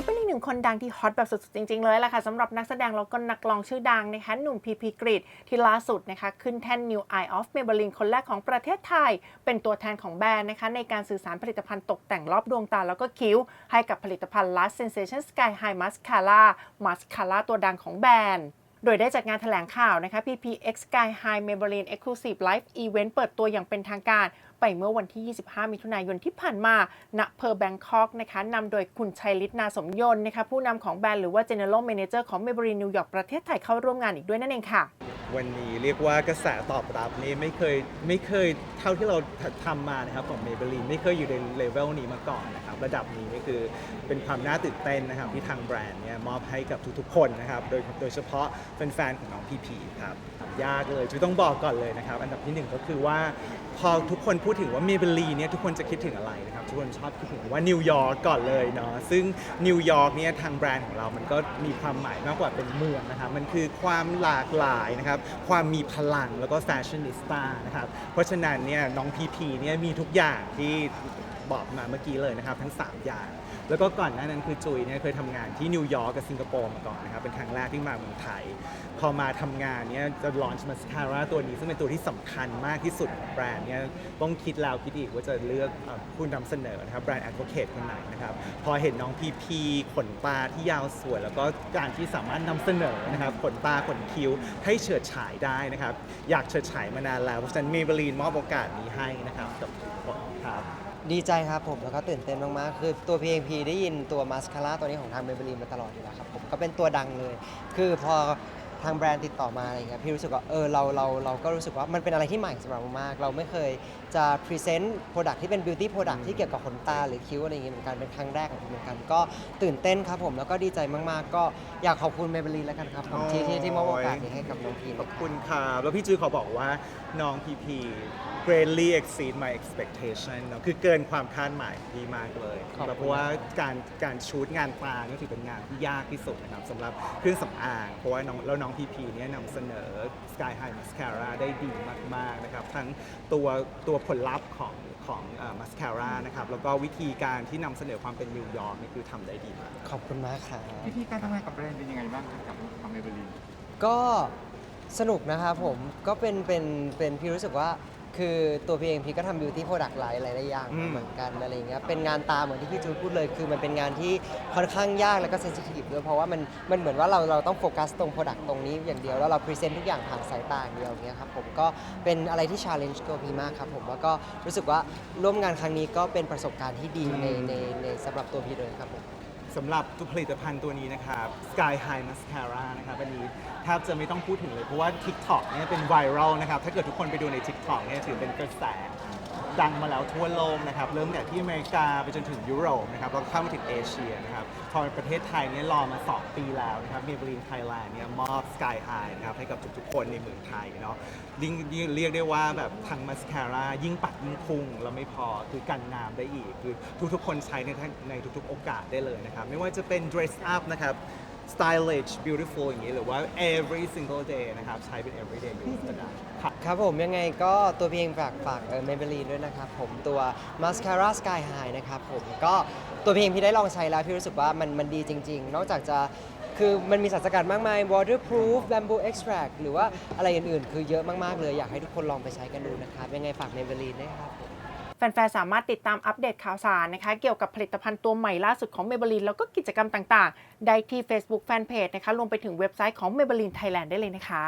คือเป็นหนึ่งคนดังที่ฮอตแบบสุดๆจริง ๆ เลยแหละค่ะสำหรับนักแสดงแล้วก็นักร้องชื่อดังนะคะหนุ่มพีพีกรีดที่ล่าสุดนะคะขึ้นแท่น New Eye of Maybelline คนแรกของประเทศไทย เป็นตัวแทนของแบรนด์นะคะในการสื่อสารผลิตภัณฑ์ตกแต่งรอบดวงตาแล้วก็คิ้ว ให้กับผลิตภัณฑ์ Last Sensation Sky High Mascara Mascara ตัวดังของแบรนด์ โดยได้จัดงานแถลงข่าวนะคะ PPX Sky High Maybelline Exclusive Live Event เปิดตัวอย่างเป็นทางการ ไปเมื่อวันที่ 25 มิถุนายนที่ผ่านมา ณ เพอร์แบงคอกนะคะนำโดยคุณชัยฤทธิ์นาสมยนต์นะคะผู้นำของแบรนด์หรือว่า General Manager ของ m e b e l i n New York ประเทศไทยเข้าร่วมงานอีกด้วยนั่นเองค่ะ วันนี้เรียกว่ากระแสตอบรับนี่ไม่เคยไม่เคยเท่าที่เราทำมานะครับของเมเบลีนไม่เคยอยู่ในเลเวลนี้มาก่อนนะครับระดับนี้นี่คือเป็นความน่าตื่นเต้นนะครับที่ทางแบรนด์เนี่ยมอบให้กับทุกๆคนนะครับโดยโดยเฉพาะแฟนๆของน้องพีพีครับยากเลยจุต้องบอกก่อนเลยนะครับอันดับที่หนึ่งก็คือว่า พอทุกคนพูดถึงว่าเมเบลีเนี่ยทุกคนจะคิดถึงอะไรนะครับ ทุกคนชอบคิดถึงว่านิวยอร์กก่อนเลยเนาะซึ่งนิวยอร์กเนี่ยทางแบรนด์ของเรามันก็มีความหมายมากกว่าเป็นเมืองนะครับมันคือความหลากหลายนะครับความมีพลังแล้วก็แฟชั่นนิสต้านะครับเพราะฉะนั้นเนี่ยน้องพีพีเนี่ยมีทุกอย่างที่ บอกมาเมื่อกี้เลยนะครับ ทั้ง 3 อย่าง แล้วก็ก่อนหน้านั้นคือจุยเนี่ยเคยทำงานที่นิวยอร์กกับสิงคโปร์มาก่อนนะครับ เป็นครั้งแรกที่มาเมืองไทย พอมาทำงานเนี่ยจะลอนช์มาสคาร่าตัวนี้ ซึ่งเป็นตัวที่สำคัญมากที่สุดของแบรนด์เนี่ยต้องคิดแล้วคิดอีกว่าจะเลือกผู้นำเสนอนะครับแบรนด์แอดโวเคทคนไหนนะครับพอเห็นน้องพีพีขนตาที่ยาวสวย แล้วก็การที่สามารถนำเสนอนะครับขนตาขนคิ้วให้เฉิดฉายได้นะครับอยากเฉิดฉายมานานแล้วเพราะฉะนั้นเมเบลีนมอบโอกาสนี้ให้นะครับกับทุกคนครับ ดีใจครับผมแล้วก็ตื่นเต้นมากๆคือตัว PNP ได้ยินตัวมาสคาร่าตัวนี้ของทางเบเบลีมาตลอดอยู่แล้วครับผมก็เป็นตัวดังเลย คือพอ ทางแบรนด์ติดต่อมาอะไรเงี้ยพี่รู้สึกว่าเออเราเราเราก็รู้สึกว่ามันเป็นอะไรที่ใหม่สำหรับเรามาก เราไม่เคยจะพรีเซนต์โปรดักที่เป็นบิวตี้โปรดักที่เกี่ยวกับขนตาหรือคิ้วอะไรอย่างเงี้ยเหมือนกันเป็นครั้งแรกของผมเหมือนกัน ก็ตื่นเต้นครับผมแล้วก็ดีใจมากๆ ก็อยากขอบคุณเมเบลีนแล้วกันครับผมที่ที่ที่มอบโอกาสนี้ให้กับน้องพีขอบคุณครับแล้วพี่จือขอบอกว่าน้องพีพี greatly exceed my expectation เนอะคือเกินความคาดหมายดีมากเลยขอบคุณเพราะว่าการการชูตงานตาก็ถือเป็นงานที่ยากที่สุดนะครับสำหรับเครื่องสำอางเพราะว่าน้องแล้วน้องพีพีเนี่ยนำเสนอ Sky High Mascara ได้ดีมากๆนะครับทั้งตัวตัวผลลัพธ์ของของมัสคาร่านะครับแล้วก็วิธีการที่นำเสนอความเป็นนิวยอร์กนี่คือทำได้ดีมาก ขอบคุณมากครับวิธีการทำงานกับแบรนด์เป็นยังไงบ้างครับกับทางเมเบลีนก็สนุกนะครับผมก็เป็นเป็นเป็นพี่รู้สึกว่า คือตัวพี่เองพี่ก็ทำบิวตี้โปรดักต์หลายหลายๆอย่างอืม เหมือนกันอะไรเงี้ยเป็นงานตาเหมือนที่พี่จูนพูดเลย คือมันเป็นงานที่ค่อนข้างยากแล้วก็เซนซิทีฟด้วยเพราะว่ามันมันเหมือนว่าเราเราต้องโฟกัสตรงโปรดักต์ตรงนี้อย่างเดียวแล้วเราพรีเซนต์ทุกอย่างผ่านสายตาอย่างเดียวเงี้ยครับผมก็เป็นอะไรที่ชาเลนจ์ตัวพี่มากครับผมแล้วก็รู้สึกว่าร่วมงานครั้งนี้ก็เป็นประสบการณ์ที่ดีในในในสำหรับตัวพี่เลยครับผม สำหรับตัวผลิตภัณฑ์ตัวนี้นะครับ Sky High Mascara นะครับอันนี้แทบจะไม่ต้องพูดถึงเลย เพราะว่า TikTok เนี่ยเป็นไวรัลนะครับ ถ้าเกิดทุกคนไปดูใน TikTok เนี่ยถือเป็นกระแส ดังมาแล้วทั่วโลกนะครับเริ่มแต่ที่อเมริกาไปจนถึงยุโรปนะครับแล้วก็เข้ามาถึงเอเชียนะครับพอประเทศไทยเนี่ยรอมา2ปีแล้วนะครับ Maybelline Thailand เนี่ยมอบ Sky High นะครับให้กับทุกๆคนในเมืองไทยเนาะยิ่งยิ่งเรียกได้ว่าแบบทางมาสคาร่ายิ่งปัดยิ่งพุ่งแล้วไม่พอคือกันน้ำได้อีก คือทุกๆคนใช้ในในทุกๆโอกาสได้เลยนะครับไม่ว่าจะเป็น dress up นะครับ stylish beautiful อย่างนี้หรือว่า every single day นะครับ ใช้เป็น everyday use ก็ได้ครับครับผมยังไงก็ตัวพี่เองฝากฝากเมเบลีนด้วยนะครับผมตัว Mascara Sky High นะครับผมก็ตัวพี่เองพี่ได้ลองใช้แล้วพี่รู้สึกว่ามันมันดีจริง ๆ นอกจากจะคือมันมีสารสกัดมากมาย waterproof bamboo extract หรือว่าอะไรอื่นๆ คือเยอะมากๆเลยอยากให้ทุกคนลองไปใช้กันดูนะครับ ยังไงฝากเมเบลีนด้วยครับ แฟนๆ สามารถติดตามอัปเดตข่าวสารนะคะ เกี่ยวกับผลิตภัณฑ์ตัวใหม่ล่าสุดของ Maybelline แล้วก็กิจกรรมต่างๆ ได้ที่ Facebook Fanpage นะคะรวมไปถึงเว็บไซต์ของ Maybelline Thailand ได้เลยนะคะ